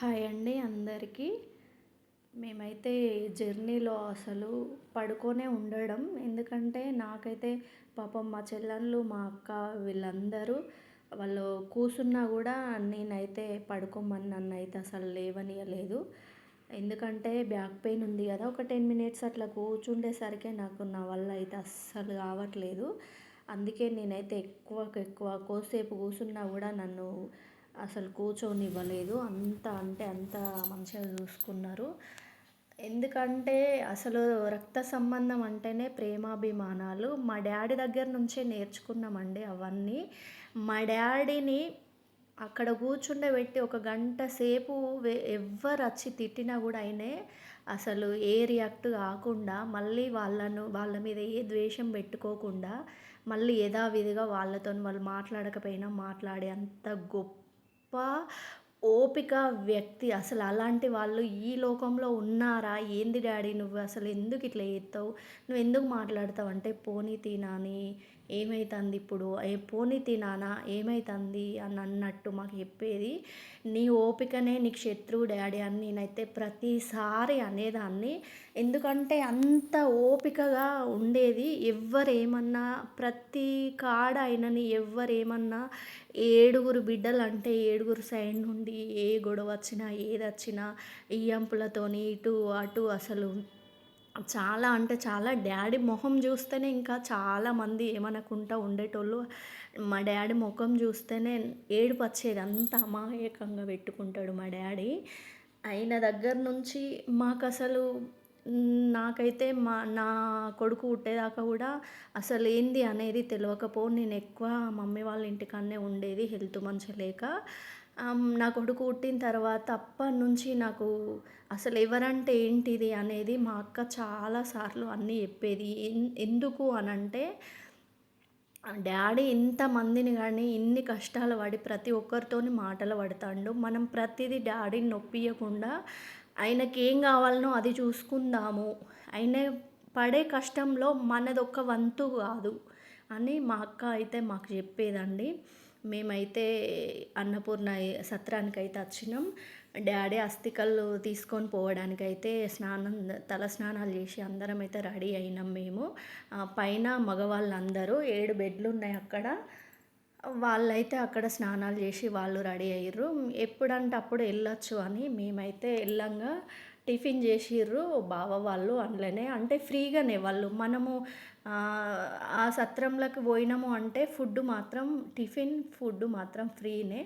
Hi అండి అందరికీ. మేమైతే జర్నీలో అసలు పడుకొనే ఉండడం. ఎందుకంటే నాకైతే పాపం మా చెల్లెళ్ళు మా అక్క వీళ్ళందరూ వాళ్ళు కూర్చున్నా కూడా నేనైతే పడుకోమని నన్ను అయితే అసలు లేవనియలేదు. ఎందుకంటే బ్యాక్ పెయిన్ ఉంది కదా ఒక టెన్ మినిట్స్ అట్లా కూర్చుండేసరికే నాకు నా వల్ల అయితే అస్సలు కావట్లేదు. అందుకే నేనైతే ఎక్కువకు ఎక్కువ కోసేపు కూర్చున్నా కూడా నన్ను అసలు కూర్చొనివ్వలేదు. అంత అంటే అంత మంచిగా చూసుకున్నారు. ఎందుకంటే అసలు రక్త సంబంధం అంటేనే ప్రేమాభిమానాలు. మా డాడీ దగ్గర నుంచే నేర్చుకున్నామండి అవన్నీ. మా డాడీని అక్కడ కూర్చుండబెట్టి ఒక గంట సేపు ఎవ్వరు వచ్చి తిట్టినా కూడా ఆయనే అసలు ఏ రియాక్ట్ కాకుండా మళ్ళీ వాళ్ళను వాళ్ళ మీద ఏ ద్వేషం పెట్టుకోకుండా మళ్ళీ యథావిధిగా వాళ్ళతో వాళ్ళు మాట్లాడకపోయినా మాట్లాడే అంత గొప్ప ఓపిక వ్యక్తి. అసలు అలాంటి వాళ్ళు ఈ లోకంలో ఉన్నారా? ఏంది డాడీ నువ్వు? అసలు ఎందుకు ఇట్లా చేస్తావు? నువ్వు ఎందుకు మాట్లాడతావు? అంటే పోనీ తినని ఏమవుతుంది ఇప్పుడు? ఏ పోనీ తినానా ఏమవుతుంది అని అన్నట్టు మాకు చెప్పేది. నీ ఓపికనే నీకు శత్రువు డాడీ అని నేనైతే ప్రతిసారి అనేదాన్ని. ఎందుకంటే అంత ఓపికగా ఉండేది ఎవరేమన్నా ప్రతి కాడ అయినని ఎవరేమన్నా ఏడుగురు బిడ్డలు అంటే ఏడుగురు సైడ్ నుండి ఏ గొడవ వచ్చినా ఏది వచ్చినా ఇయ్యంపులతోని ఇటు అటు అసలు చాలా అంటే చాలా డాడీ మొహం చూస్తేనే ఇంకా చాలామంది ఏమనకుండా ఉండేటోళ్ళు మా డాడీ ముఖం చూస్తేనే ఏడుపు వచ్చేది అంత అమాయకంగా పెట్టుకుంటాడు మా డాడీ. అయిన దగ్గర నుంచి మాకు అసలు నాకైతే మా నా కొడుకు పుట్టేదాకా కూడా అసలు ఏంది అనేది తెలియకపో నేను ఎక్కువ మమ్మీ వాళ్ళ ఇంటికాడనే ఉండేది హెల్త్ మంచిగా లేక. నా కొడుకు పుట్టిన తర్వాత అప్పటి నుంచి నాకు అసలు ఎవరంటే ఏంటిది అనేది మా అక్క చాలాసార్లు అన్నీ చెప్పేది. ఎందుకు అని అంటే డాడీ ఇంతమందిని కానీ ఇన్ని కష్టాలు పడి ప్రతి ఒక్కరితోని మాటలు పడతాడు. మనం ప్రతిదీ డాడీని నొప్పియకుండా ఆయనకి ఏం కావాలనో అది చూసుకుందాము. ఆయన పడే కష్టంలో మనది వంతు కాదు అని మా అక్క అయితే మాకు చెప్పేదండి. మేమైతే అన్నపూర్ణ సత్రానికి అయితే వచ్చినాం. డాడీ అస్థికలు తీసుకొని పోవడానికి అయితే స్నానం తల స్నానాలు చేసి అందరం అయితే రెడీ అయినాం మేము. పైన మగవాళ్ళందరూ ఏడు బెడ్లు ఉన్నాయి అక్కడ. వాళ్ళైతే అక్కడ స్నానాలు చేసి వాళ్ళు రెడీ అయ్యారు ఎప్పుడంటే అప్పుడు వెళ్ళొచ్చు అని మేమైతే వెళ్ళంగా టిఫిన్ చేసిర్రు బావ వాళ్ళు అందులోనే. అంటే ఫ్రీగానే వాళ్ళు. మనము ఆ సత్రంలోకి పోయినాము అంటే ఫుడ్ మాత్రం టిఫిన్ ఫుడ్ మాత్రం ఫ్రీనే.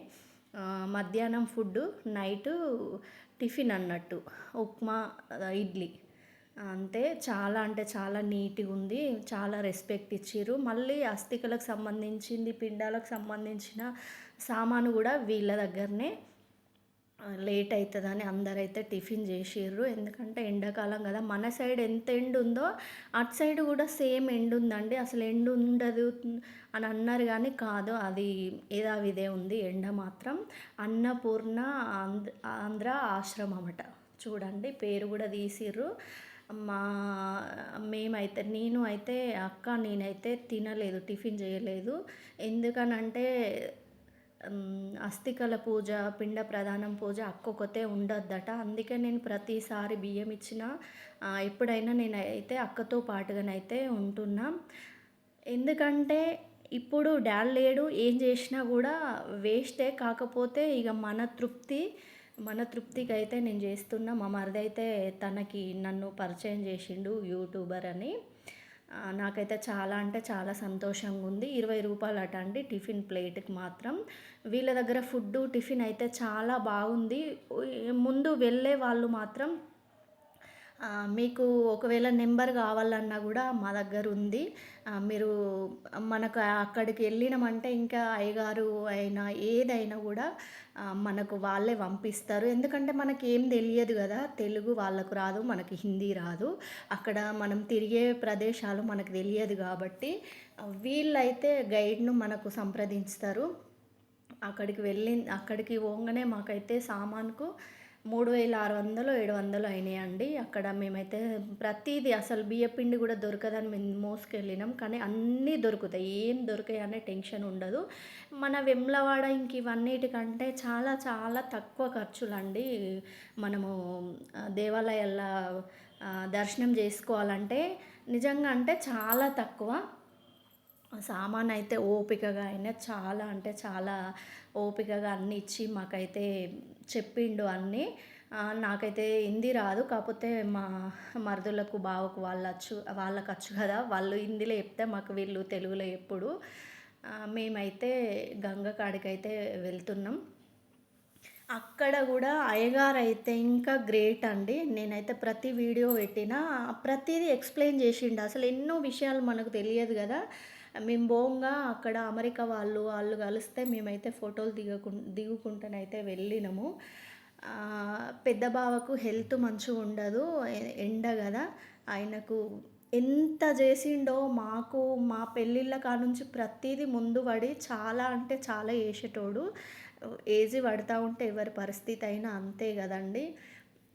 మధ్యాహ్నం ఫుడ్ నైట్ టిఫిన్ అన్నట్టు ఉప్మా ఇడ్లీ. అంటే చాలా అంటే చాలా నీట్గా ఉంది చాలా రెస్పెక్ట్ ఇచ్చిర్రు. మళ్ళీ అస్థికలకు సంబంధించింది పిండాలకు సంబంధించిన సామాను కూడా వీళ్ళ దగ్గరనే. లేట్ అవుతుందని అందరైతే టిఫిన్ చేసిర్రు. ఎందుకంటే ఎండాకాలం కదా. మన సైడ్ ఎంత ఎండు ఉందో అటు సైడ్ కూడా సేమ్ ఎండు ఉందండి అసలు ఎండు ఉండదు అని అన్నారు కానీ కాదు. అది ఏదావిదే ఉంది. ఎండ మాత్రం అన్నపూర్ణ ఆంధ్ర ఆశ్రమం అన్నమాట. చూడండి పేరు కూడా తీసిర్రు. మా మేమైతే నేను అయితే అక్క నేనైతే తినలేదు టిఫిన్ చేయలేదు. ఎందుకనంటే అస్థికల పూజ పిండ ప్రధానం పూజ అక్కొక్కతే ఉండొద్దట. అందుకే నేను ప్రతిసారి బియ్యం ఇచ్చిన ఎప్పుడైనా నేనైతే అక్కతో పాటుగానైతే ఉంటున్నా. ఎందుకంటే ఇప్పుడు డాడ్ లేడు ఏం చేసినా కూడా వేస్టే. కాకపోతే ఇక మన తృప్తి మన తృప్తికి అయితే నేను చేస్తున్నా. మా మరిది అయితే తనకి నన్ను పరిచయం చేసిండు యూట్యూబర్ అని. నాకైతే చాలా అంటే చాలా సంతోషంగా ఉంది ఇరవై రూపాయలు అట అండి టిఫిన్ ప్లేట్కి మాత్రం. వీళ్ళ దగ్గర ఫుడ్ టిఫిన్ అయితే చాలా బాగుంది. ముందు వెళ్ళే వాళ్ళు మాత్రం మీకు ఒకవేళ నెంబర్ కావాలన్నా కూడా మా దగ్గర ఉంది. మీరు మనకు అక్కడికి వెళ్ళినామంటే ఇంకా అయ్యగారు అయినా ఏదైనా కూడా మనకు వాళ్ళే పంపిస్తారు. ఎందుకంటే మనకి ఏం తెలియదు కదా తెలుగు వాళ్ళకు రాదు మనకి హిందీ రాదు. అక్కడ మనం తిరిగే ప్రదేశాలు మనకు తెలియదు కాబట్టి వీళ్ళైతే గైడ్ను మనకు సంప్రదించుతారు. అక్కడికి వెళ్ళి అక్కడికి పోగానే మాకైతే సామాన్కు మూడు వేల ఆరు వందలు ఏడు వందలు అయినాయండి. అక్కడ మేమైతే ప్రతిదీ అసలు బియ్యపిండి కూడా దొరకదని మేము మోసుకెళ్ళినాం. కానీ అన్నీ దొరుకుతాయి. ఏం దొరికాయి అనే టెన్షన్ ఉండదు. మన వెమ్లవాడ ఇంక ఇవన్నిటికంటే చాలా చాలా తక్కువ ఖర్చులండి. మనము దేవాలయాల్లో దర్శనం చేసుకోవాలంటే నిజంగా అంటే చాలా తక్కువ. సామాన్ అయితే ఓపికగా అయినా చాలా అంటే చాలా ఓపికగా అన్నీ ఇచ్చి మాకైతే చెప్పిండు అన్నీ. నాకైతే హిందీ రాదు కాకపోతే మా మరుదులకు బావకు వాళ్ళచ్చు వాళ్ళకి వచ్చు కదా. వాళ్ళు హిందీలో చెప్తే మాకు వీళ్ళు తెలుగులో ఎప్పుడు. మేమైతే గంగ కాడికైతే వెళ్తున్నాం. అక్కడ కూడా అయ్యగారు అయితే ఇంకా గ్రేట్ అండి. నేనైతే ప్రతి వీడియో పెట్టినా ప్రతిదీ ఎక్స్ప్లెయిన్ చేసిండు. అసలు ఎన్నో విషయాలు మనకు తెలియదు కదా. మేము బోంగా అక్కడ అమెరికా వాళ్ళు వాళ్ళు కలిస్తే మేమైతే ఫోటోలు దిగకు దిగుకుంటానైతే వెళ్ళినాము. పెద్ద బావకు హెల్త్ మంచిగా ఉండదు ఎండ కదా. ఆయనకు ఎంత చేసిండో మాకు మా పెళ్ళిళ్ళ కానుంచి ప్రతిదీ ముందు పడి చాలా అంటే చాలా చేసేటోడు. ఏజీ పడతా ఉంటే ఎవరి పరిస్థితి అయినా అంతే కదండి.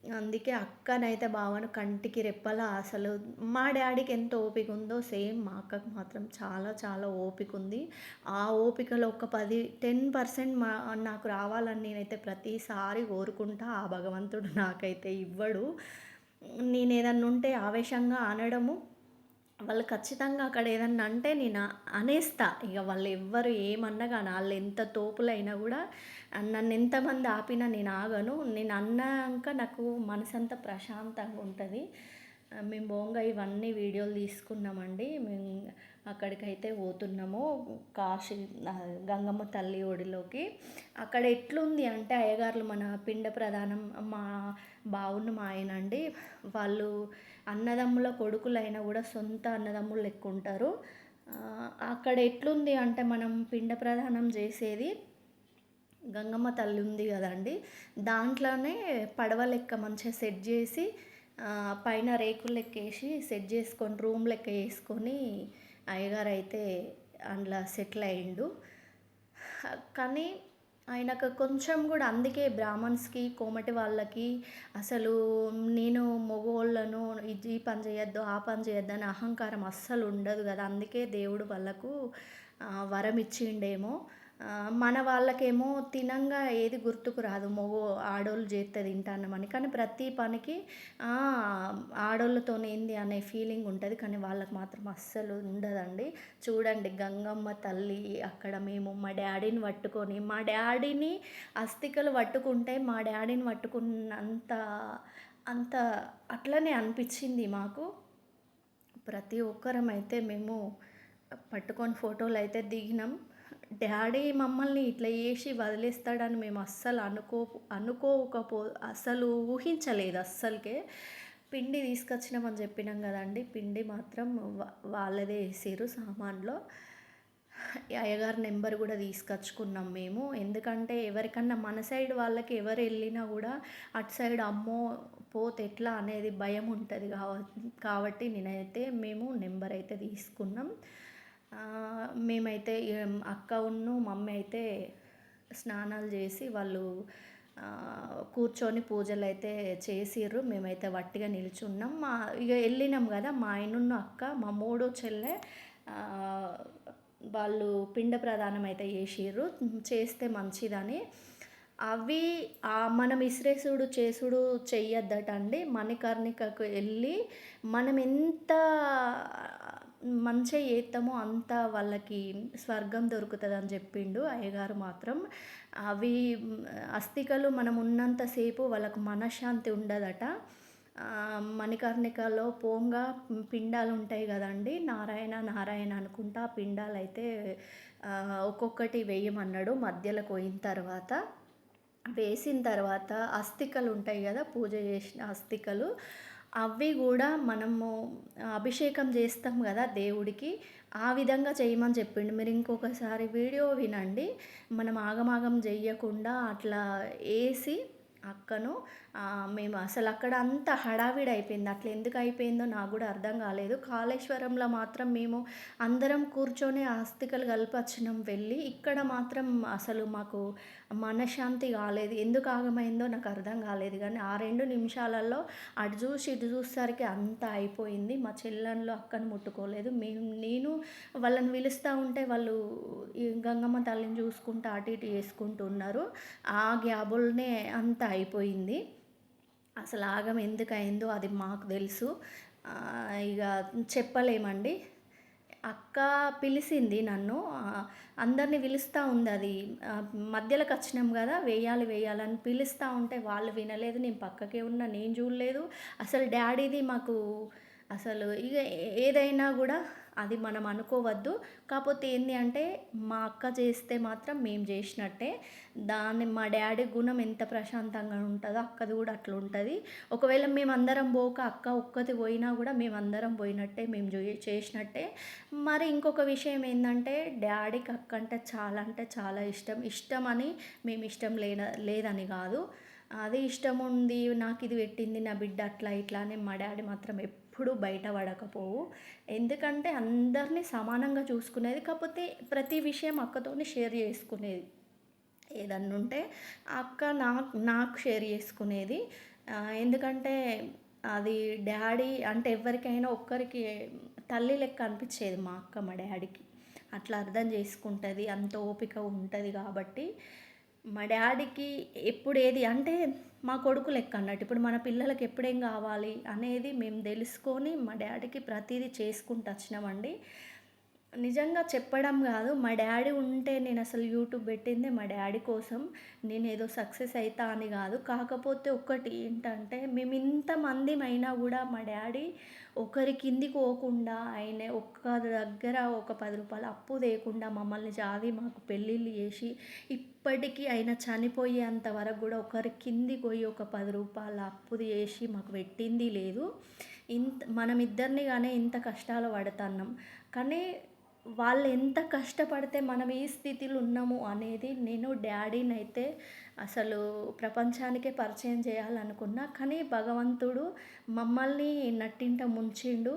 అందుకే అక్కనైతే బావను కంటికి రెప్పలా అసలు మా డాడీకి ఎంత ఓపిక ఉందో సేమ్ మా అక్కకు మాత్రం చాలా చాలా ఓపిక ఉంది ఆ ఓపికలో ఒక పది టెన్ పర్సెంట్ మా నాకు రావాలని నేనైతే ప్రతిసారి కోరుకుంటా ఆ భగవంతుడు నాకైతే ఇవ్వడు. నేను ఏదన్నా ఉంటే ఆవేశంగా అనడము వాళ్ళు ఖచ్చితంగా అక్కడ ఏదన్నా అంటే నేను అనేస్తా. ఇక వాళ్ళు ఎవ్వరు ఏమన్నా కానీ వాళ్ళు ఎంత తోపులైనా కూడా నన్ను ఎంతమంది ఆపినా నేను ఆగను. నేను అన్నాక నాకు మనసంతా ప్రశాంతంగా ఉంటుంది. మేము బోంగా ఇవన్నీ వీడియోలు తీసుకున్నామండి. మేము అక్కడికైతే పోతున్నాము. కాశీ గంగమ్మ తల్లి ఒడిలోకి. అక్కడ ఎట్లుంది అంటే అయ్యగారులు మన పిండ ప్రధానం మా బావున్న మా ఆయన అండి వాళ్ళు అన్నదమ్ముల కొడుకులైనా కూడా సొంత అన్నదమ్ములు లెక్క ఉంటారు అక్కడ ఎట్లుంది అంటే మనం పిండ ప్రధానం చేసేది గంగమ్మ తల్లి ఉంది కదండి దాంట్లోనే పడవ లెక్క మంచిగా సెట్ చేసి పైన రేకులు లెక్క వేసి సెట్ చేసుకొని రూమ్ లెక్క వేసుకొని అయ్యగారు అయితే అందులో సెటిల్ అయ్యిండు. కానీ ఆయనకు కొంచెం కూడా అందుకే బ్రాహ్మణ్స్కి కోమటి వాళ్ళకి అసలు నేను మగోళ్ళను ఈ పని చేయొద్దు ఆ పని చేయొద్దు అని అహంకారం అస్సలు ఉండదు కదా అందుకే దేవుడు వాళ్ళకు వరం ఇచ్చిండేమో. మన వాళ్ళకేమో తినంగా ఏది గుర్తుకు రాదు. మగ ఆడోళ్ళు చేస్తే తింటానమని కానీ ప్రతి పనికి ఆడోళ్ళతో ఏంది అనే ఫీలింగ్ ఉంటుంది. కానీ వాళ్ళకి మాత్రం అస్సలు ఉండదండి. చూడండి గంగమ్మ తల్లి అక్కడ మేము మా డాడీని పట్టుకొని మా డాడీని అస్థికలు పట్టుకుంటే మా డాడీని పట్టుకున్నంత అంత అట్లనే అనిపించింది మాకు. ప్రతి ఒక్కరం అయితే మేము పట్టుకొని ఫోటోలు అయితే దిగినాం. డాడీ మమ్మల్ని ఇట్లా చేసి వదిలేస్తాడని మేము అస్సలు అనుకో అనుకోకపో అసలు ఊహించలేదు అస్సలకే. పిండి తీసుకొచ్చినామని చెప్పినాం కదండి. పిండి మాత్రం వాళ్ళదే వేసారు సామాన్లో. అయ్యగారి నెంబర్ కూడా తీసుకొచ్చుకున్నాం మేము. ఎందుకంటే ఎవరికన్నా మన సైడ్ వాళ్ళకి ఎవరు వెళ్ళినా కూడా అటు సైడ్ అమ్మో పోతే ఎట్లా అనేది భయం ఉంటుంది కాబట్టి నేనైతే మేము నెంబర్ అయితే తీసుకున్నాం. మేమైతే అక్క ఉన్ను మమ్మీ అయితే స్నానాలు చేసి వాళ్ళు కూర్చొని పూజలు అయితే చేసిర్రు. మేమైతే వట్టిగా నిల్చున్నాం. మా ఇక వెళ్ళినాం కదా మా ఆయనున్న అక్క మా మూడో చెల్లె వాళ్ళు పిండ ప్రదానం అయితే చేసిర్రు. చేస్తే మంచిదని. అవి మనం ఇస్రేసుడు చేసుడు చెయ్యొద్దటండి. మణికర్ణికకు వెళ్ళి మనం ఎంత మంచిగా చేస్తామో అంత వాళ్ళకి స్వర్గం దొరుకుతుంది అని చెప్పిండు అయ్యగారు మాత్రం. అవి అస్థికలు మనం ఉన్నంతసేపు వాళ్ళకు మనశ్శాంతి ఉండదట. మణికర్ణికలో పోంగా పిండాలు ఉంటాయి కదండి నారాయణ నారాయణ అనుకుంటా పిండాలు అయితే ఒక్కొక్కటి వేయమన్నాడు మధ్యలో పోయిన తర్వాత. వేసిన తర్వాత అస్థికలు ఉంటాయి కదా పూజ చేసిన అస్థికలు. అవి కూడా మనము అభిషేకం చేస్తాం కదా దేవుడికి ఆ విధంగా చేయమని చెప్పిండు. మీరు ఇంకొకసారి వీడియో వినండి. మనం ఆగమాగం చేయకుండా అట్లా వేసి అక్కను మేము అసలు అక్కడ అంత హడావిడి అయిపోయింది. అట్లా ఎందుకు అయిపోయిందో నాకు కూడా అర్థం కాలేదు. కాళేశ్వరంలో మాత్రం మేము అందరం కూర్చొని ఆస్తికలు కలిపచ్చినం. వెళ్ళి ఇక్కడ మాత్రం అసలు మాకు మనశ్శాంతి కాలేదు. ఎందుకు ఆగమైందో నాకు అర్థం కాలేదు. కానీ ఆ రెండు నిమిషాలలో అటు చూసి ఇటు చూసేసరికి అంతా అయిపోయింది. మా చెల్లెళ్ళు అక్కను ముట్టుకోలేదు. మేము నేను వాళ్ళని పిలుస్తూ ఉంటే వాళ్ళు గంగమ్మ తల్లిని చూసుకుంటూ అటు ఇటు చేసుకుంటూ ఉన్నారు. ఆ గ్యాబుల్నే అంతా అయిపోయింది. అసలు ఆగం ఎందుకు అయిందో అది మాకు తెలుసు. ఇక చెప్పలేమండి. అక్క పిలిచింది నన్ను. అందరిని పిలుస్తూ ఉంది అది. మధ్యలోకి వచ్చినాం కదా వేయాలి వేయాలని పిలుస్తూ ఉంటే వాళ్ళు వినలేదు. నేను పక్కకే ఉన్నా నేను చూడలేదు. అసలు డాడీది మాకు అసలు ఇక ఏదైనా కూడా అది మనం అనుకోవద్దు. కాకపోతే ఏంటి అంటే మా అక్క చేస్తే మాత్రం మేము చేసినట్టే. దాన్ని మా డాడీ గుణం ఎంత ప్రశాంతంగా ఉంటుందో అక్కది కూడా అట్లా ఉంటుంది. ఒకవేళ మేమందరం పోక అక్క ఒక్కది పోయినా కూడా మేమందరం పోయినట్టే మేము చేసినట్టే. మరి ఇంకొక విషయం ఏంటంటే డాడీకి అక్క అంటే చాలా అంటే చాలా ఇష్టం. ఇష్టం అని మేము ఇష్టం లేన లేదని కాదు. అదే ఇష్టం ఉంది నాకు ఇది పెట్టింది నా బిడ్డ అట్లా ఇట్లా అని మా డాడీ మాత్రం ఎప్పుడూ బయట పడకపోవు. ఎందుకంటే అందరినీ సమానంగా చూసుకునేది కాకపోతే ప్రతి విషయం అక్కతోనే షేర్ చేసుకునేది. ఏదన్నా ఉంటే అక్క నాకు నాకు షేర్ చేసుకునేది. ఎందుకంటే అది డాడీ అంటే ఎవరికైనా ఒక్కరికి తల్లి లెక్క అనిపించేది మా అక్క మా డాడీకి. అట్లా అర్థం చేసుకుంటుంది అంత ఓపిక ఉంటుంది కాబట్టి మా డాడీకి ఎప్పుడు ఏది అంటే మా కొడుకు లెక్క అన్నట్టు. ఇప్పుడు మన పిల్లలకి ఎప్పుడేం కావాలి అనేది మేము తెలుసుకొని మా డాడీకి ప్రతిదీ చేసుకుంటూ వచ్చినామండి. నిజంగా చెప్పడం కాదు. మా డాడీ ఉంటే నేను అసలు యూట్యూబ్ పెట్టిందే మా డాడీ కోసం. నేను ఏదో సక్సెస్ అవుతా అని కాదు. కాకపోతే ఒక్కటి ఏంటంటే మేము ఇంతమంది అయినా కూడా మా డాడీ ఒకరి కిందికి పోకుండా ఆయన ఒక్క దగ్గర ఒక పది రూపాయలు అప్పు లేకుండా మమ్మల్ని చాది మాకు పెళ్ళిళ్ళు చేసి ఇప్పటికీ ఆయన చనిపోయేంత వరకు కూడా ఒకరి కిందికి పోయి ఒక పది రూపాయల అప్పు చేసి మాకు పెట్టింది లేదు. ఇంత మనం ఇద్దరిని కానీ ఇంత కష్టాలు పడుతున్నాం. కానీ వాళ్ళు ఎంత కష్టపడితే మనం ఈ స్థితిలో ఉన్నాము అనేది నేను డాడీని అయితే అసలు ప్రపంచానికే పరిచయం చేయాలనుకున్నా. కానీ భగవంతుడు మమ్మల్ని నట్టింట ముంచిండు.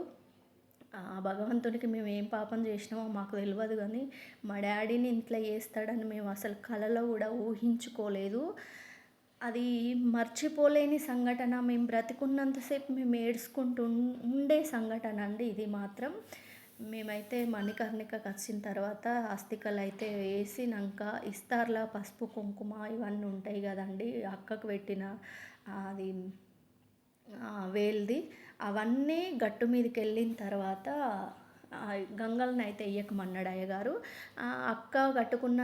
ఆ భగవంతునికి మేము ఏం పాపం చేసినామో మాకు తెలియదు కానీ మా డాడీని ఇంట్లో చేస్తాడని మేము అసలు కలలో కూడా ఊహించుకోలేదు. అది మర్చిపోలేని సంఘటన. మేము బ్రతికున్నంతసేపు మేము ఏడ్చుకుంటూ ఉండే సంఘటన అండి ఇది మాత్రం. మేమైతే మణికర్ణికకు వచ్చిన తర్వాత అస్థికలు అయితే వేసినాక ఇస్తార్లా పసుపు కుంకుమ ఇవన్నీ ఉంటాయి కదండి. అక్కకు పెట్టిన అది వేల్ది. అవన్నీ గట్టు మీదకి వెళ్ళిన తర్వాత గంగల్ని అయితే వేయకమన్నాడు అయ్యగారు. అక్క కట్టుకున్న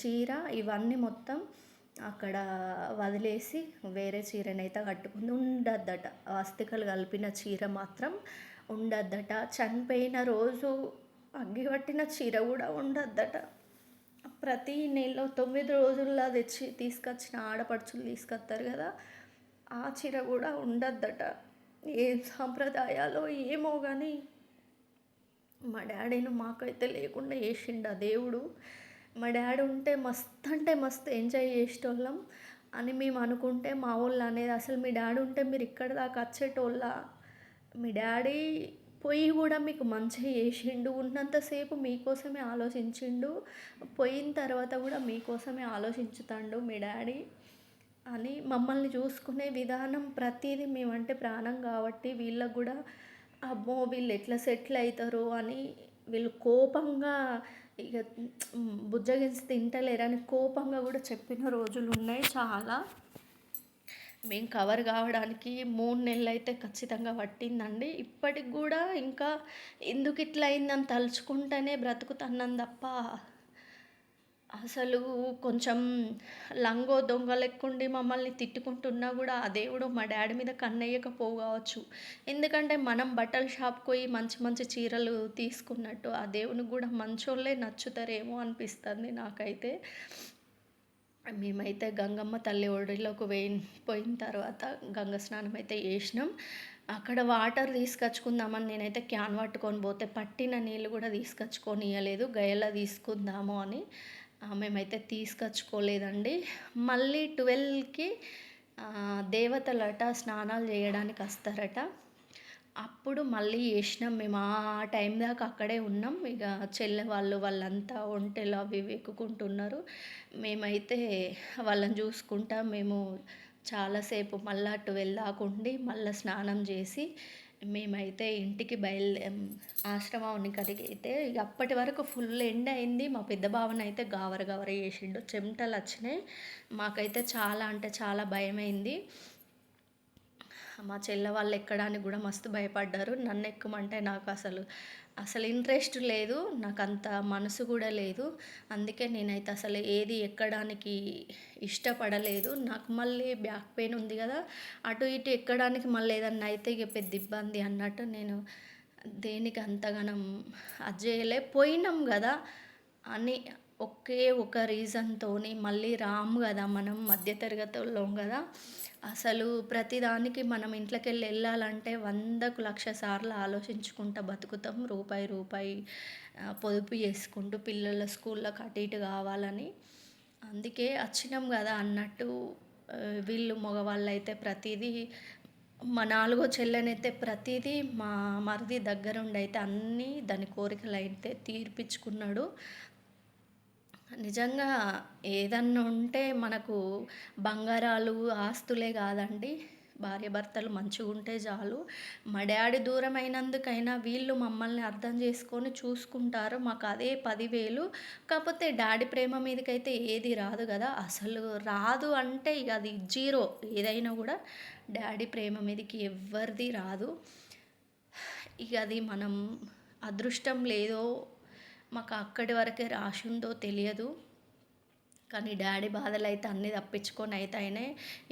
చీర ఇవన్నీ మొత్తం అక్కడ వదిలేసి వేరే చీరనైతే కట్టుకుంది. ఉండద్దట. అస్థికలు కలిపిన చీర మాత్రం ఉండద్దట. చనిపోయిన రోజు అగ్గిపట్టిన చీర కూడా ఉండద్దట. ప్రతి నెలలో తొమ్మిది రోజుల్లో తెచ్చి తీసుకొచ్చిన ఆడపడుచులు తీసుకొస్తారు కదా ఆ చీర కూడా ఉండద్దట. ఏ సాంప్రదాయాలో ఏమో కానీ మా డాడీని మాకైతే లేకుండా వేసిండు ఆ దేవుడు. మా డాడీ ఉంటే మస్త్ అంటే మస్తు ఎంజాయ్ చేసేటోళ్ళం అని మేము అనుకుంటే మా వాళ్ళు అనేది అసలు మీ డాడీ ఉంటే మీరు ఇక్కడ దాకా వచ్చేటోళ్ళ? మీ డాడీ పోయి కూడా మీకు మంచిగా చేసిండు ఉన్నంతసేపు మీకోసమే ఆలోచించిండు పోయిన తర్వాత కూడా మీకోసమే ఆలోచించుతాడు మీ డాడీ అని మమ్మల్ని చూసుకునే విధానం ప్రతిదీ మేమంటే ప్రాణం కాబట్టి వీళ్ళకు కూడా అమ్మో వీళ్ళు ఎట్లా సెటిల్ అవుతారు అని వీళ్ళు కోపంగా ఇక బుజ్జగించి తింటలేరని కోపంగా కూడా చెప్పిన రోజులు ఉన్నాయి చాలా. మేము కవర్ కావడానికి మూడు నెలలు అయితే ఖచ్చితంగా పట్టిందండి. ఇప్పటికి కూడా ఇంకా ఎందుకు ఇట్లా అయిందని తలుచుకుంటేనే బ్రతుకుతున్నాను తప్ప అసలు కొంచెం లంగో దొంగ లెక్కుండి మమ్మల్ని తిట్టుకుంటున్నా కూడా ఆ దేవుడు మా డాడీ మీద కన్నయ్యకపోవు కావచ్చు. ఎందుకంటే మనం బట్టల షాప్కి పోయి మంచి మంచి చీరలు తీసుకున్నట్టు ఆ దేవునికి కూడా మంచోళ్ళే నచ్చుతారేమో అనిపిస్తుంది నాకైతే. మేమైతే గంగమ్మ తల్లి ఒడిలోకి వేయి పోయిన తర్వాత గంగ స్నానం అయితే చేసినాం. అక్కడ వాటర్ తీసుకొచ్చుకుందామని నేనైతే క్యాన్ పట్టుకొని పోతే పట్టిన నీళ్ళు కూడా తీసుకొచ్చుకొని ఇవ్వలేదు గయలా తీసుకుందాము అని మేమైతే తీసుకొచ్చుకోలేదండి. మళ్ళీ ట్వెల్వ్కి దేవతలట స్నానాలు చేయడానికి వస్తారట. అప్పుడు మళ్ళీ చేసినాం. మేము ఆ టైం దాకా అక్కడే ఉన్నాం. ఇక చెల్లె వాళ్ళు వాళ్ళంతా ఒంటెలు అవి ఇవి ఎక్కుకుంటున్నారు. మేమైతే వాళ్ళని చూసుకుంటా మేము చాలాసేపు మళ్ళీ అటు వెళ్ళాకుండి మళ్ళీ స్నానం చేసి మేమైతే ఇంటికి బయలుదే ఆశ్రమానికి అయితే ఇక అప్పటి వరకు ఫుల్ ఎండ అయింది. మా పెద్ద బావని అయితే గావర గావర చేసిండు. చెమటలు వచ్చినాయి. మాకైతే చాలా అంటే చాలా భయమైంది. మా చెల్ల వాళ్ళు ఎక్కడానికి కూడా మస్తు భయపడ్డారు. నన్ను ఎక్కమంటే నాకు అసలు అసలు ఇంట్రెస్ట్ లేదు. నాకు అంత మనసు కూడా లేదు. అందుకే నేనైతే అసలు ఏది ఎక్కడానికి ఇష్టపడలేదు. నాకు మళ్ళీ బ్యాక్ పెయిన్ ఉంది కదా అటు ఇటు ఎక్కడానికి మళ్ళీ ఏదన్నా అయితే ఇక పెద్ద ఇబ్బంది అన్నట్టు నేను దేనికి అంతగానం అది చేయలే. పోయినాం కదా అని ఒకే ఒక రీజన్తో మళ్ళీ రాము కదా మనం మధ్యతరగతి వాళ్ళం కదా. అసలు ప్రతిదానికి మనం ఇంట్లోకి వెళ్ళి వెళ్ళాలంటే వందకు లక్ష సార్లు ఆలోచించుకుంటూ బతుకుతాం. రూపాయి రూపాయి పొదుపు చేసుకుంటూ పిల్లల స్కూళ్ళకి అటు ఇటు కావాలని. అందుకే వచ్చినాం కదా అన్నట్టు వీళ్ళు మగవాళ్ళు అయితే ప్రతిదీ మా నాలుగో చెల్లెనైతే ప్రతిదీ మా మరిది దగ్గరుండి అయితే అన్నీ దాని కోరికలు అయితే తీర్పించుకున్నాడు నిజంగా ఏదన్నా ఉంటే మనకు బంగారాలు ఆస్తులే కాదండి. భార్యాభర్తలు మంచిగా ఉంటే చాలు. మా డాడీ దూరం అయినందుకైనా వీళ్ళు మమ్మల్ని అర్థం చేసుకొని చూసుకుంటారు. మాకు అదే పదివేలు. కాకపోతే డాడీ ప్రేమ మీదకైతే ఏది రాదు కదా. అసలు రాదు అంటే ఇక అది జీరో. ఏదైనా కూడా డాడీ ప్రేమ మీదకి ఎవరిది రాదు. ఇక అది మనం అదృష్టం లేదో మాకు అక్కడి వరకే రాసి ఉందో తెలియదు. కానీ డాడీ బాధలు అయితే అన్నీ తప్పించుకొని అయితే ఆయన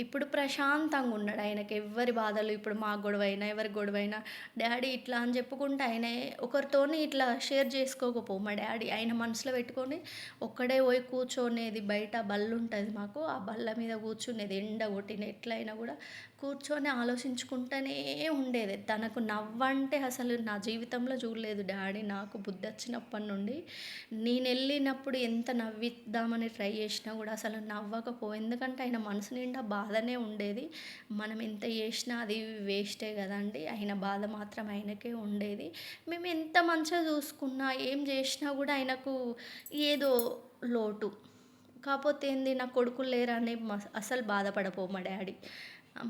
ఇప్పుడు ప్రశాంతంగా ఉన్నాడు. ఆయనకి ఎవరి బాధలు ఇప్పుడు మా గొడవైనా ఎవరి గొడవైనా. డాడీ ఇట్లా అని చెప్పుకుంటే ఆయన ఒకరితోని ఇట్లా షేర్ చేసుకోకపో మా డాడీ. ఆయన మనసులో పెట్టుకొని ఒక్కడే పోయి కూర్చోనేది బయట బళ్ళు ఉంటుంది మాకు. ఆ బల్ల మీద కూర్చునేది ఎండ కొట్టిన ఎట్లయినా కూడా కూర్చొని ఆలోచించుకుంటూనే ఉండేది. తనకు నవ్వంటే అసలు నా జీవితంలో చూడలేదు. డాడీ నాకు బుద్ధి వచ్చినప్పటి నుండి నేను వెళ్ళినప్పుడు ఎంత నవ్విద్దామని ట్రై చేసినా కూడా అసలు నవ్వకపో ఎందుకంటే ఆయన మనసు నిండా బాధనే ఉండేది. మనం ఎంత చేసినా అది వేస్టే కదండి. ఆయన బాధ మాత్రం ఆయనకే ఉండేది. మేము ఎంత మంచిగా చూసుకున్నా ఏం చేసినా కూడా ఆయనకు ఏదో లోటు. కాకపోతే ఏంది నా కొడుకులు లేరని అసలు బాధపడపో మా డాడీ.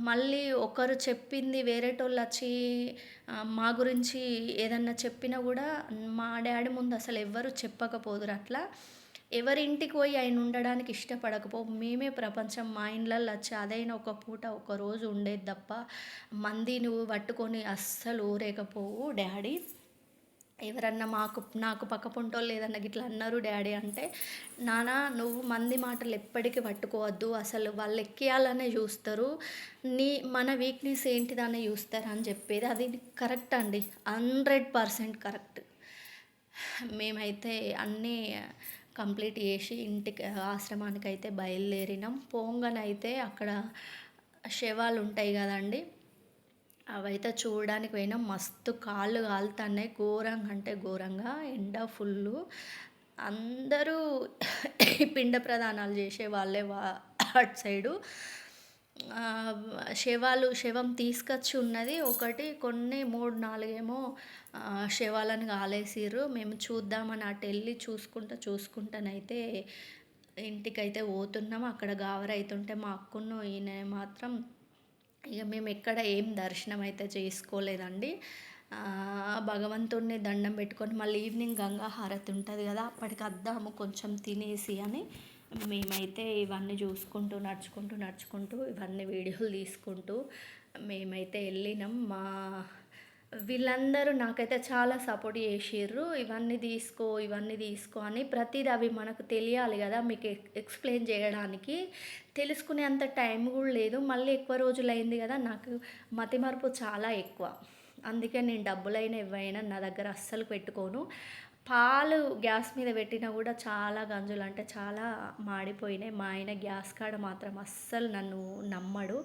మళ్ళీ ఒకరు చెప్పింది వేరేటోళ్ళు వచ్చి మా గురించి ఏదన్నా చెప్పినా కూడా మా డాడీ ముందు అసలు ఎవ్వరు చెప్పకపోదురు అట్లా. ఎవరి ఇంటికి పోయి ఆయన ఉండడానికి ఇష్టపడకపో మేమే ప్రపంచం మా ఇండ్లల్లో వచ్చి అదైనా ఒక పూట ఒక రోజు ఉండేది తప్ప మంది నువ్వు పట్టుకొని అస్సలు ఊరేకపోవు డాడీ. ఎవరన్నా మాకు నాకు పక్క పొంటోళ్ళు ఏదన్నా గిట్లా అన్నారు డాడీ అంటే నాన్న నువ్వు మంది మాటలు ఎప్పటికీ పట్టుకోవద్దు. అసలు వాళ్ళు ఎక్కియాలనే చూస్తారు. నీ మన వీక్నెస్ ఏంటిదనే చూస్తారు అని చెప్పేది. అది కరెక్ట్ అండి. Hundred percent correct. మేమైతే అన్నీ కంప్లీట్ చేసి ఇంటికి ఆశ్రమానికి అయితే బయలుదేరినాం. పోంగనైతే అక్కడ శవాలు ఉంటాయి కదండి. అవైతే చూడడానికి పోయినాం మస్తు కాళ్ళు కాలుతున్నాయి. ఘోరంగా అంటే ఘోరంగా. ఎండ ఫుల్లు. అందరూ పిండ ప్రదానాలు చేసే వాళ్ళే వా అటు సైడు. శవాలు శవం తీసుకొచ్చి ఉన్నది. ఒకటి కొన్ని మూడు నాలుగేమో శవాలను కాలేసిర్రు. మేము చూద్దామని అటు వెళ్ళి చూసుకుంటా చూసుకుంటానైతే ఇంటికైతే పోతున్నాం. అక్కడ గావరైతుంటే అవుతుంటే మా అక్కును ఈయన మాత్రం ఇక మేము ఎక్కడ ఏం దర్శనం అయితే చేసుకోలేదండి. భగవంతుడిని దండం పెట్టుకొని మళ్ళీ ఈవినింగ్ గంగా హారతి ఉంటుంది కదా అప్పటికి వద్దాము కొంచెం తినేసి అని మేమైతే ఇవన్నీ చూసుకుంటూ నడుచుకుంటూ నడుచుకుంటూ ఇవన్నీ వీడియోలు తీసుకుంటూ మేమైతే వెళ్ళినాం. మా వీళ్ళందరూ నాకైతే చాలా సపోర్ట్ చేసిర్రు. ఇవన్నీ తీసుకో ఇవన్నీ తీసుకో అని ప్రతిదీ అవి మనకు తెలియాలి కదా మీకు ఎక్స్ప్లెయిన్ చేయడానికి. తెలుసుకునే అంత టైం కూడా లేదు. మళ్ళీ ఎక్కువ రోజులు అయింది కదా నాకు మతిమరుపు చాలా ఎక్కువ. అందుకే నేను డబ్బులైనా ఇవ్వైనా నా దగ్గర అస్సలు పెట్టుకోను. పాలు గ్యాస్ మీద పెట్టినా కూడా చాలా గంజులు అంటే చాలా మాడిపోయినాయి. మా ఆయన గ్యాస్ కాడ మాత్రం అస్సలు నన్ను నమ్మడు.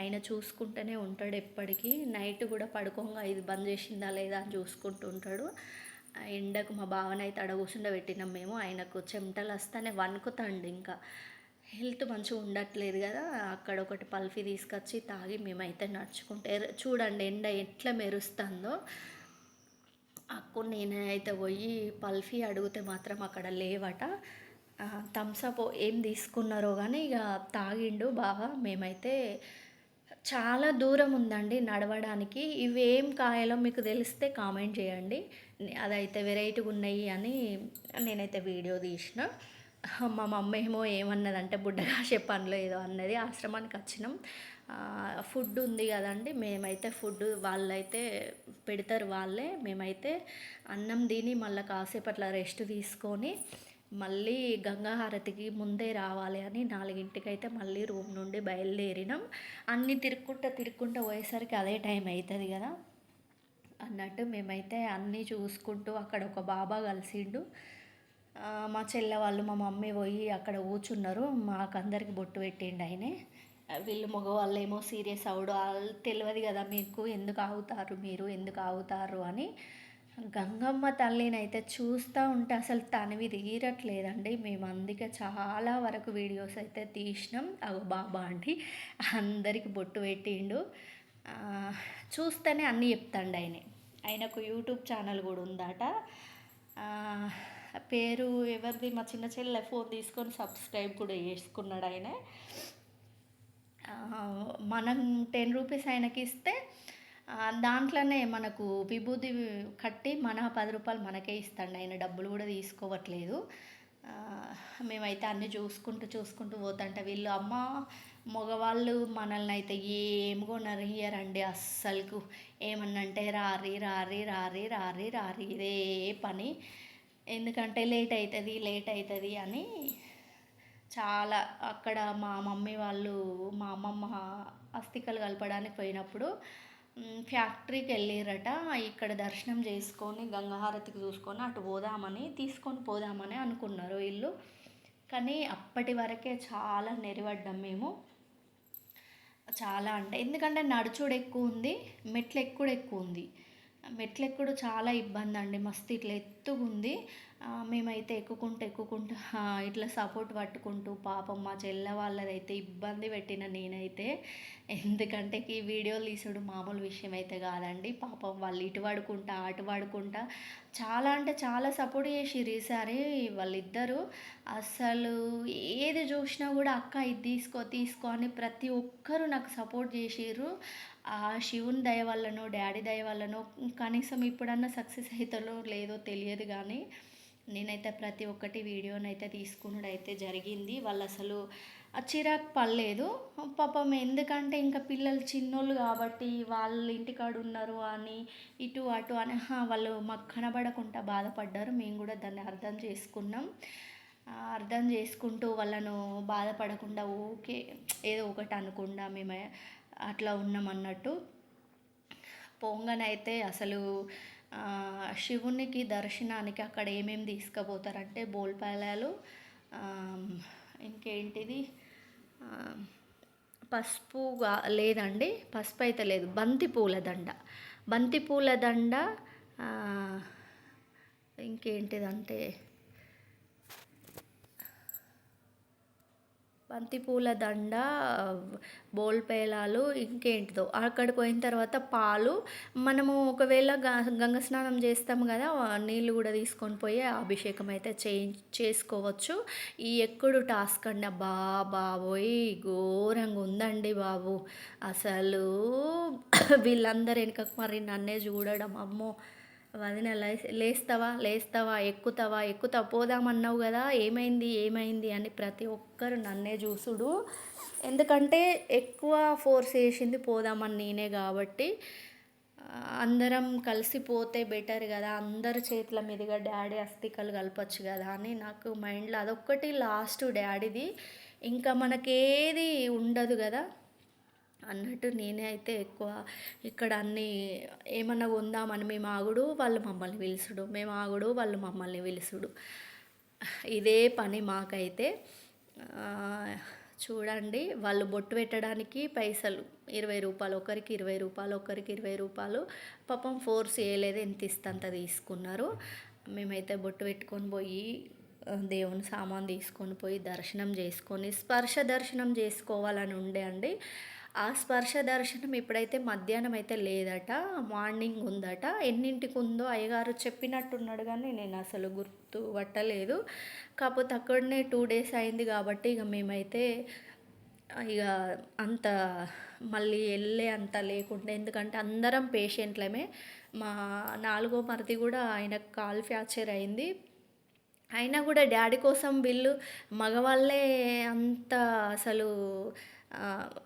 ఆయన చూసుకుంటూనే ఉంటాడు ఎప్పటికీ. నైట్ కూడా పడుకోగా ఇది బంద్ చేసిందా లేదా అని చూసుకుంటూ ఉంటాడు. ఎండకు మా భావన అయితే అడ కూర్చుండ పెట్టినాం మేము. ఆయనకు చెమటలు వస్తేనే వణుకుతాండి ఇంకా. హెల్త్ మంచిగా ఉండట్లేదు కదా. అక్కడ ఒకటి పల్ఫీ తీసుకొచ్చి తాగి మేమైతే నడుచుకుంటే చూడండి ఎండ ఎట్లా మెరుస్తుందో. అప్పుడు నేనైతే పోయి పల్ఫీ అడిగితే మాత్రం అక్కడ లేవట. థమ్సప్ ఏం తీసుకున్నారో కానీ ఇక తాగిండు బాగా మేమైతే చాలా దూరం ఉందండి నడవడానికి. ఇవేం కాయలో మీకు తెలిస్తే కామెంట్ చేయండి. అదైతే వెరైటీగా ఉన్నాయి అని నేనైతే వీడియో తీసిన. మా మమ్మీ ఏమో ఏమన్నదంటే బుడ్డగా పనులు ఏదో అన్నది ఆశ్రమానికి వచ్చినాం. ఫుడ్ ఉంది కదండి మేమైతే ఫుడ్ వాళ్ళైతే పెడతారు వాళ్ళే మేమైతే అన్నం తిని మళ్ళీ కాసేపు అట్లా రెస్ట్ తీసుకొని మళ్ళీ గంగాహారతికి ముందే రావాలి అని నాలుగింటికి అయితే మళ్ళీ రూమ్ నుండి బయలుదేరినాం. అన్నీ తిరుక్కుంటా తిరుక్కుంటా పోయేసరికి అదే టైం అవుతుంది కదా. అన్నట్టు మేమైతే అన్నీ చూసుకుంటూ అక్కడ ఒక బాబా కలిసిండు. మా చెల్లె వాళ్ళు మా మమ్మీ పోయి అక్కడ కూర్చున్నారు. మాకందరికి బొట్టు పెట్టిండు ఆయనే. వీళ్ళు మగవాళ్ళు ఏమో సీరియస్ అవడు వాళ్ళు తెలియదు కదా మీకు ఎందుకు ఆగుతారు మీరు ఎందుకు ఆగుతారు అని. గంగమ్మ తల్లిని అయితే చూస్తూ ఉంటే అసలు తనవి తీరట్లేదండి. మేము అందుకే చాలా వరకు వీడియోస్ అయితే తీసినాం. అగో బాబా అండి అందరికి బొట్టు పెట్టిండు. చూస్తేనే అన్నీ చెప్తాండి ఆయన. ఆయనకు యూట్యూబ్ ఛానల్ కూడా ఉందట. పేరు ఎవరిది? మా చిన్న చెల్లె ఫోన్ తీసుకొని సబ్స్క్రైబ్ కూడా చేసుకున్నాడు ఆయన. మనం టెన్ రూపీస్ ఆయనకి ఇస్తే దాంట్లోనే మనకు విభూతి కట్టి మన పది రూపాయలు మనకే ఇస్తాడు. ఆయన డబ్బులు కూడా తీసుకోవట్లేదు. మేమైతే అన్నీ చూసుకుంటూ చూసుకుంటూ పోతుంటే. వీళ్ళు అమ్మ మగవాళ్ళు మనల్ని అయితే ఏం కొనరియ్యరండి అస్సలకు. ఏమన్నంటే రారి రారి రారి రారి రారి ఇదే పని. ఎందుకంటే లేట్ అవుతుంది లేట్ అవుతుంది అని చాలా అక్కడ మా మమ్మీ వాళ్ళు మా అమ్మమ్మ అస్థికలు కలపడానికి పోయినప్పుడు ఫ్యాక్టరీకి వెళ్ళిరట ఇక్కడ దర్శనం చేసుకొని గంగాహారతికి చూసుకొని అటు పోదామని తీసుకొని పోదామని అనుకున్నారు వీళ్ళు. కానీ అప్పటి వరకే చాలా నెరవడ్డాం మేము. చాలా అంటే ఎందుకంటే నడుచుడు ఎక్కువ ఉంది మెట్లు ఎక్కువ ఎక్కువ ఉంది. మెట్లు ఎక్కుడు చాలా ఇబ్బంది అండి మస్తు ఇట్లా ఎత్తుగా ఉంది మేమైతే ఎక్కుకుంటూ ఎక్కుకుంటూ ఇట్లా సపోర్ట్ పట్టుకుంటూ పాపం మా చెల్ల వాళ్ళదైతే ఇబ్బంది పెట్టిన నేనైతే. ఎందుకంటే ఈ వీడియోలు తీసుడు మామూలు విషయం అయితే కాదండి. పాపం వాళ్ళు ఇటు పడుకుంటా అటు పడుకుంటా. చాలా అంటే చాలా సపోర్ట్ చేసిర్రు ఈసారి వాళ్ళిద్దరూ. అసలు ఏది చూసినా కూడా అక్క ఇది తీసుకో తీసుకో అని ప్రతి ఒక్కరూ నాకు సపోర్ట్ చేసిర్రు. ఆ శివుని దయ వల్లనో డాడీ దయ వల్లనో కనీసం ఇప్పుడన్నా సక్సెస్ అవుతారో లేదో తెలియదు కానీ నేనైతే ప్రతి ఒక్కటి వీడియోనైతే తీసుకున్నాడు అయితే జరిగింది. వాళ్ళు అసలు చిరాకు పడలేదు. పాపం ఎందుకంటే ఇంకా పిల్లలు చిన్నోళ్ళు కాబట్టి వాళ్ళ ఇంటికాడ ఉన్నారు అని ఇటు అటు అని వాళ్ళు మాకు కనబడకుండా బాధపడ్డారు. మేము కూడా దాన్ని అర్థం చేసుకున్నాం. అర్థం చేసుకుంటూ వాళ్ళను బాధపడకుండా ఓకే ఏదో ఒకటి అనుకుండా మేము అట్లా ఉన్నాం అన్నట్టు పొంగనైతే అసలు శివునికి దర్శనానికి అక్కడ ఏమేమి తీసుకుపోతారంటే బోల్పాలాలు ఇంకేంటిది? పసుపు లేదండి పసుపు అయితే లేదు బంతి పూల దండ. బంతి పూల దండ ఇంకేంటిదంటే బంతిపూల దండ బోల్పేలాలు ఇంకేంటిదో. అక్కడికి పోయిన తర్వాత పాలు మనము ఒకవేళ గంగ స్నానం చేస్తాం కదా నీళ్ళు కూడా తీసుకొని పోయి అభిషేకం అయితే చే చేసుకోవచ్చు. ఈ ఎక్కుడు టాస్క్ అండి అబ్బా బాబోయ్! ఘోరంగా ఉందండి బాబు. అసలు వీళ్ళందరూ వెనుక మరి నన్నే చూడడం అమ్మో! వదిన లేస్తావా లేస్తావా ఎక్కుతావా ఎక్కుతా పోదామన్నావు కదా ఏమైంది ఏమైంది అని ప్రతి ఒక్కరు నన్నే చూసుడు. ఎందుకంటే ఎక్కువ ఫోర్స్ చేసింది పోదామని నేనే కాబట్టి అందరం కలిసిపోతే బెటర్ కదా అందరి చేతుల మీదుగా డాడీ అస్థికలు కలపచ్చు కదా అని నాకు మైండ్లో అదొక్కటి లాస్ట్ డాడీది. ఇంకా మనకేది ఉండదు కదా అన్నట్టు నేనే అయితే ఎక్కువ ఇక్కడ అన్నీ ఏమన్నా కొందామని మేము ఆగుడు వాళ్ళు మమ్మల్ని పిలుచుడు మేము ఆగుడు వాళ్ళు మమ్మల్ని పిలుచుడు ఇదే పని మాకైతే. చూడండి వాళ్ళు బొట్టు పెట్టడానికి పైసలు. ఇరవై రూపాయలు ఒకరికి ఇరవై రూపాయలు ఒకరికి ఇరవై రూపాయలు. పాపం ఫోర్స్ చేయలేదు ఎంత ఇస్తంత తీసుకున్నారు. మేమైతే బొట్టు పెట్టుకొని పోయి దేవుని సామాన్ తీసుకొని పోయి దర్శనం చేసుకొని స్పర్శ దర్శనం చేసుకోవాలని ఉండే అండి. ఆ స్పర్శ దర్శనం ఇప్పుడైతే మధ్యాహ్నం అయితే లేదట మార్నింగ్ ఉందట. ఎన్నింటికి ఉందో అయ్యగారు చెప్పినట్టున్నాడు కానీ నేను అసలు గుర్తు పట్టలేదు. కాకపోతే అక్కడనే టూ డేస్ అయింది కాబట్టి ఇక మేమైతే ఇక అంత మళ్ళీ వెళ్ళే అంత లేకుండా. ఎందుకంటే అందరం పేషెంట్లమే. మా నాలుగో మరిది కూడా ఆయన కాల్ ఫ్రాక్చర్ అయింది. అయినా కూడా డాడీ కోసం వీళ్ళు మగవాళ్ళే అంత అసలు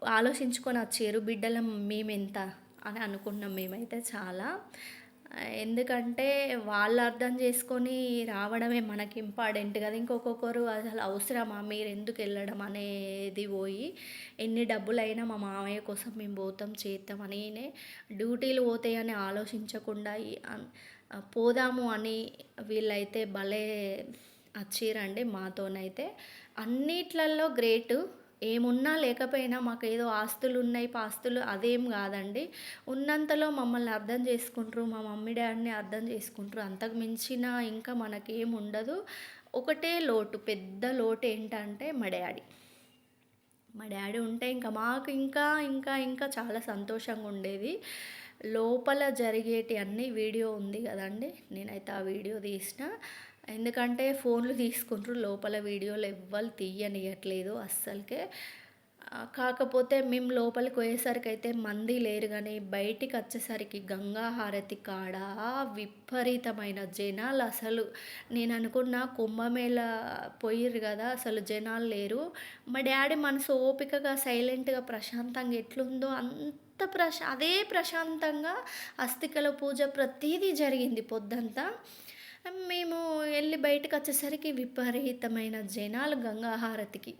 ఆలోచించుకొని వచ్చారు బిడ్డలం మేమెంత అని అనుకున్నాం మేమైతే చాలా. ఎందుకంటే వాళ్ళు అర్థం చేసుకొని రావడమే మనకి ఇంపార్టెంట్ కదా. ఇంకొకరు అసలు అవసరమా? మీరు ఎందుకు వెళ్ళడం అనేది పోయి ఎన్ని డబ్బులైనా మా మామయ్య కోసం మేము పోతాం చేద్దాం అని డ్యూటీలు పోతాయని ఆలోచించకుండా పోదాము అని వీళ్ళైతే భలే వచ్చిరండి మాతోనైతే. అన్నిట్లలో గ్రేటు ఏమున్నా లేకపోయినా మాకు ఏదో ఆస్తులు ఉన్నాయి పాస్తులు అదేం కాదండి. ఉన్నంతలో మమ్మల్ని అర్థం చేసుకుంటారు మా మమ్మీ డాడీని అర్థం చేసుకుంటారు. అంతకు మించిన ఇంకా మనకేం ఉండదు. ఒకటే లోటు పెద్ద లోటు ఏంటంటే మా డాడీ. మా డాడీ ఉంటే ఇంకా మాకు ఇంకా ఇంకా ఇంకా చాలా సంతోషంగా ఉండేది. లోపల జరిగేటి అన్ని వీడియో ఉంది కదండి. నేనైతే ఆ వీడియో తీసిన. ఎందుకంటే ఫోన్లు తీసుకుంటారు లోపల వీడియోలు ఎవ్వరు తీయనియట్లేదు అస్సలకే. కాకపోతే మేము లోపలికి పోయేసరికి అయితే మంది లేరు కానీ బయటికి వచ్చేసరికి గంగా హారతి కాడ విపరీతమైన జనాలు అసలు. నేను అనుకున్న కుంభమేళ పోయిర్రు కదా అసలు జనాలు లేరు. మా డాడీ మనసు ఓపికగా సైలెంట్గా ప్రశాంతంగా ఎట్లుందో అంత ప్రశా అదే ప్రశాంతంగా అస్థికల పూజ ప్రతిదీ జరిగింది పొద్దంతా. మేము వెళ్ళి బయటకు వచ్చేసరికి విపరీతమైన జనాలు గంగా హారతికి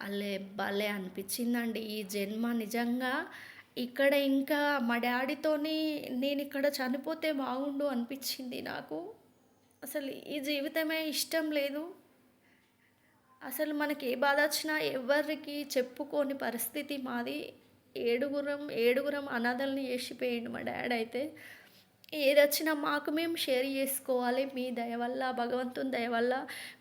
అల్లే భలే అనిపించిందండి ఈ జన్మ నిజంగా. ఇక్కడ ఇంకా మా డాడీతోని నేను ఇక్కడ చనిపోతే బాగుండు అనిపించింది నాకు. అసలు ఈ జీవితమే ఇష్టం లేదు. అసలు మనకి ఏ బాధ వచ్చినా ఎవరికి చెప్పుకోని పరిస్థితి మాది. ఏడుగురం ఏడుగురం అనాథల్ని చేసిపోయిండు మా డాడీ అయితే. ఏది వచ్చినా మాకు మేము షేర్ చేసుకోవాలి. మీ దయ వల్ల భగవంతుని దయ వల్ల.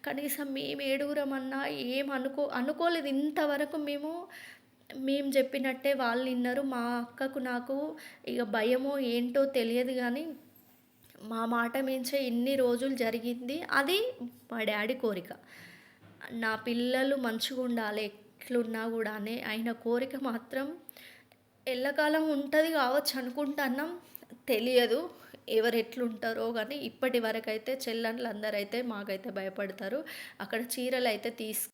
కనీసం మేము ఏడుగురం అన్నా ఏం అనుకో అనుకోలేదు. ఇంతవరకు మేము మేము చెప్పినట్టే వాళ్ళు విన్నారు మా అక్కకు నాకు ఇక భయమో ఏంటో తెలియదు కానీ మా మాట మించే ఇన్ని రోజులు జరిగింది. అది మా డాడీ కోరిక. నా పిల్లలు మంచిగా ఉండాలి. ఎట్లున్నా కూడా అనే ఆయన కోరిక మాత్రం ఎల్లకాలం ఉంటుంది కావచ్చు అనుకుంటున్నాం. తెలియదు. ఎవరు ఎట్లుంటారో కానీ ఇప్పటి వరకు అయితే చెల్లెళ్ళు అందరైతే మాకైతే భయపడతారు. అక్కడ చీరలు అయితే తీసు